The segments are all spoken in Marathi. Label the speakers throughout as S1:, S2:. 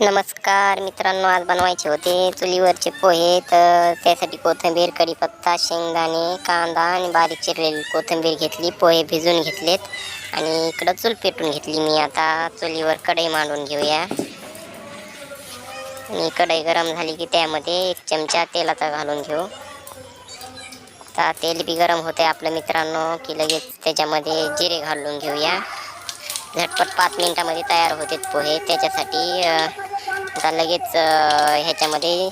S1: नमस्कार मित्रांनो आज बनवायचे होते चुलीवरचे पोहे. तर त्यासाठी कोथिंबीर कढीपत्ता शेंगदाणे कांदा आणि बारीक चिरलेली कोथिंबीर घेतली. पोहे भिजून घेतलेत आणि इकडं चूल पेटून घेतली मी. आता चुलीवर कढई मांडून घेऊया. आणि कढई गरम झाली की त्यामध्ये एक चमचा तेलाचा घालून घेऊ. आता तेल बी गरम होते आपलं मित्रांनो की लगेच त्याच्यामध्ये जिरे घालून घेऊया. झटपट पाच मिनिटामध्ये तयार होते पोहे. त्याच्यासाठी आता लगेच ह्याच्यामध्ये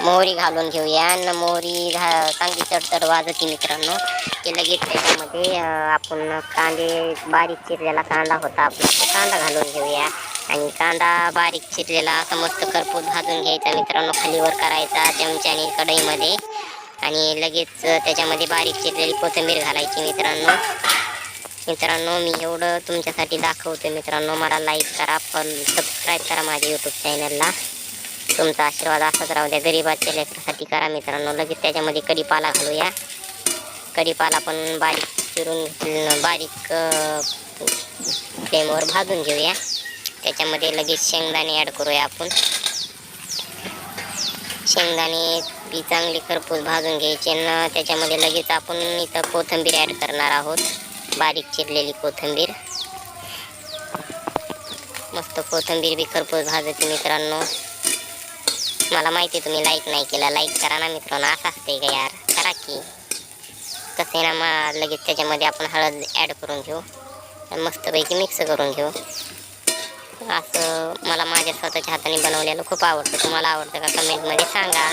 S1: मोहरी घालून घेऊया. आणि मोहरी घा चांगली चडचड वाजती मित्रांनो. की लगेच त्याच्यामध्ये आपण कांदे बारीक चिरलेला कांदा होता आपला तो कांदा घालून घेऊया. आणि कांदा बारीक चिरलेला असा मस्त करपूस भाजून घ्यायचा मित्रांनो खालीवर करायचा चमच्याने कढईमध्ये. आणि लगेच त्याच्यामध्ये बारीक चिरलेली कोथिंबीर घालायची मित्रांनो. मित्रांनो मी एवढं तुमच्यासाठी दाखवते मित्रांनो. मला लाईक करा पण सबस्क्राईब करा माझ्या यूट्यूब चॅनलला तुमचा आशीर्वाद असाच राहू द्या. गरिबाच्या लेकरासाठी करा मित्रांनो. लगेच त्याच्यामध्ये कढीपाला घालूया. कढीपाला पण बारीक चिरून बारीक फ्लेमवर भाजून घेऊया. त्याच्यामध्ये लगेच शेंगदाणे ॲड करूया आपण. शेंगदाणे बी चांगली खरपूस भाजून घ्यायचे न त्याच्यामध्ये लगेच आपण इथं कोथिंबीर ॲड करणार आहोत. बारीक चिरलेली कोथिंबीर. मस्त कोथिंबीर बी खरपूस भाजते मित्रांनो. मला माहिती आहे तुम्ही लाईक नाही केला. लाईक करा ना मित्रांनो. असं असते का यार. करा की. कसं आहे ना मग लगेच त्याच्यामध्ये आपण हळद ॲड करून घेऊ. आणि मस्तपैकी मिक्स करून घेऊ. असं मला माझ्या स्वतःच्या हाताने बनवलेलं खूप आवडतं. तुम्हाला आवडतं का? कमेंटमध्ये सांगा.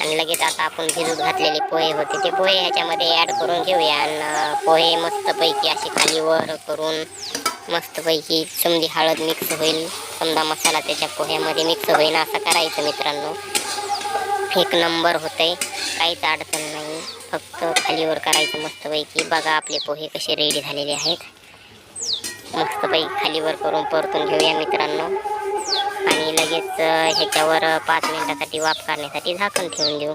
S1: आणि लगेच आता आपण भिजत घातलेले पोहे होते. ते पोहे ह्याच्यामध्ये ॲड करून घेऊया आणि पोहे मस्तपैकी असे खाली वर करून मस्तपैकी समधी हळद मिक्स होईल. समजा मसाला त्याच्या पोह्यामध्ये मिक्स होईल. असं करायचं मित्रांनो. एक नंबर होतंय. काहीच अडचण नाही. फक्त खालीवर करायचं मस्तपैकी. बघा आपले पोहे कसे रेडी झालेले आहेत. मस्तपैकी खालीवर करून परतून घेऊया मित्रांनो. आणि लगेच ह्याच्यावर पाच मिनिटासाठी वाफ काढण्यासाठी झाकण ठेवून देऊ.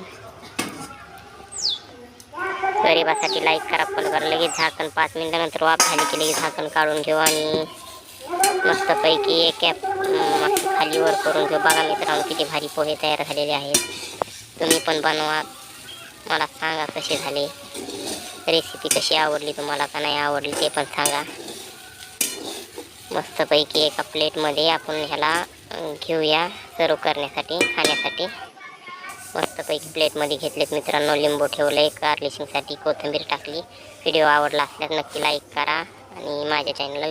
S1: गरिबासाठी लाईक करा फॉलो करा लगेच झाकण पाच मिनिटानंतर वाफ झाली की लगेच झाकण काढून घेऊ आणि मस्तपैकी एक कॅप खाली खालीवर करून घेऊ. बघा मित्रांनो किती भारी पोहे तयार झालेले आहेत. तुम्ही पण बनवा. मला सांगा कसे झाले. रेसिपी कशी आवडली तुम्हाला का नाही आवडली ते पण सांगा. मस्तपैकी एका प्लेटमध्ये आपण ह्याला घेऊया सर्व करण्यासाठी खाण्यासाठी. मस्तपैकी प्लेटमध्ये घेतलेत मित्रांनो. लिंबू ठेवलं एक गार्लिशिंगसाठी कोथिंबीर टाकली. व्हिडिओ आवडला असल्यास नक्की लाईक करा. आणि माझ्या चॅनलला